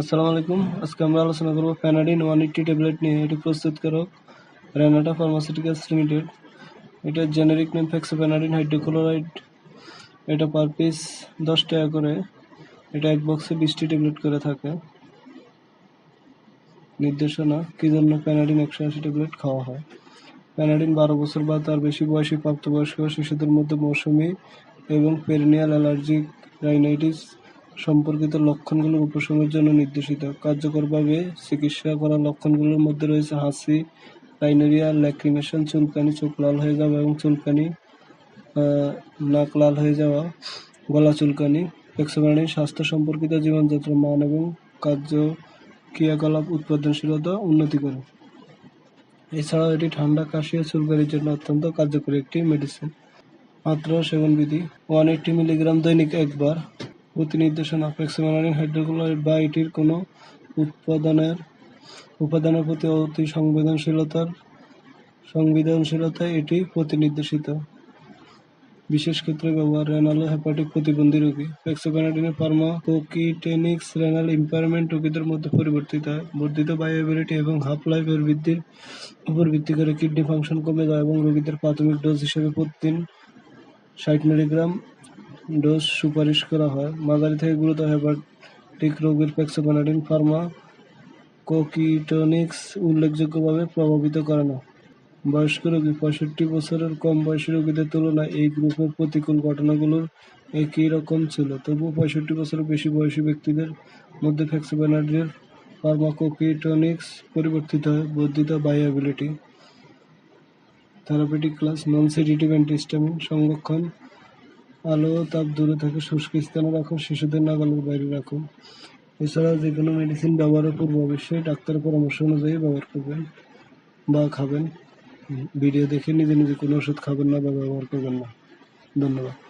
আসসালামু আলাইকুম। আজকে আমরা আলোচনা করব প্যানাডিন ওয়ান এইটটি ট্যাবলেট নিয়ে। এটি প্রস্তুতকারক রেনাটা ফার্মাসিউটিক্যালস লিমিটেড এটা জেনেরিক নেম ফ্যাক্সোপ্যানাডিন হাইড্রোক্লোরাইড এটা পার পিস দশ টাকা করে। এটা এক বক্সে বিশটি ট্যাবলেট করে থাকে। নির্দেশনা, কি জন্য প্যানাডিন একশো আশি ট্যাবলেট খাওয়া হয়? প্যানাডিন বারো বছর বা তার বেশি বয়সী প্রাপ্তবয়স্ক শিশুদের মধ্যে মৌসুমি এবং পেরিনিয়াল অ্যালার্জিক রাইনাইটিস সম্পর্কিত লক্ষণগুলো উপশমের জন্য নির্দেশিত। কার্যকরভাবে চিকিৎসা করা লক্ষণগুলোর মধ্যে রয়েছে হাসি রাইনেরিয়া ল্যাক্রিমেশন, চুলকানি, চোখ লাল হয়ে যাওয়া এবং চুলকানি নাক লাল হয়ে যাওয়া, গলা চুলকানি ফ্লেক্সোপ্যানাডিন স্বাস্থ্য সম্পর্কিত জীবনযাত্রার মান এবং কার্য ক্রিয়াকলাপ উৎপাদনশীলতা উন্নতি করে। এছাড়াও এটি ঠান্ডা, কাশি ও চুলকানির জন্য অত্যন্ত কার্যকরী একটি মেডিসিন মাত্রা সেবন বিধি ওয়ান এইটটি মিলিগ্রাম দৈনিক একবার। প্রতি নির্দেশনা ফ্লেক্সিমালিন হাইড্রোক্লোরাইড বা এটির কোনো উৎপাদনের, উপাদানের প্রতি অতি সংবেদনশীলতার, সংবেদনশীলতায় এটি প্রতিনির্দেশিত। বিশেষ ক্ষেত্রে ব্যবহার রেনাল হেপাটিক প্রতিবন্ধী রোগী। ফ্লেক্সোপ্যানাডিনের ফার্মাকোকিটেনিক্স রেনাল ইম্পায়ারমেন্ট রোগীদের মধ্যে পরিবর্তিত হয় বর্ধিত বায়োএবিলিটি এবং হাফ লাইফের বৃদ্ধির উপর ভিত্তি করে কিডনি ফাংশন কমে যায় এবং রোগীদের প্রাথমিক ডোজ হিসেবে প্রতিদিন ষাট মিলিগ্রাম ডোজ সুপারিশ করা হয়। মাঝারি থেকে গুরুতর হেপাটিক রোগীর ফ্লেক্সোপ্যানাডিন ফার্মা কোকিটোনিক্স উল্লেখযোগ্যভাবে প্রভাবিত করে না। বয়স্ক রোগী পঁয়ষট্টি বছরের কম বয়সী রোগীদের তুলনায় এই গ্রুপের প্রতিকূল ঘটনাগুলোর একই রকম ছিল। তবুও পঁয়ষট্টি বছরের বেশি বয়সী ব্যক্তিদের মধ্যে ফ্লেক্সোপ্যানাডিনের ফার্মাকোকিটোনিক্স পরিবর্তিত হয়। বর্ধিত bioavailability therapeutic class non sedative antihistamine সংরক্ষণ আলো ও তাপ দূরে থাকে, শুষ্ক স্থানে রাখুন, শিশুদের নাগালের বাইরে রাখুন। এছাড়া যে কোনো মেডিসিন ব্যবহারের পূর্ব অবশ্যই ডাক্তারের পরামর্শ অনুযায়ী ব্যবহার করবেন বা খাবেন। ভিডিও দেখে নিজে নিজে কোনো ওষুধ খাবেন না বা ব্যবহার করবেন না। ধন্যবাদ।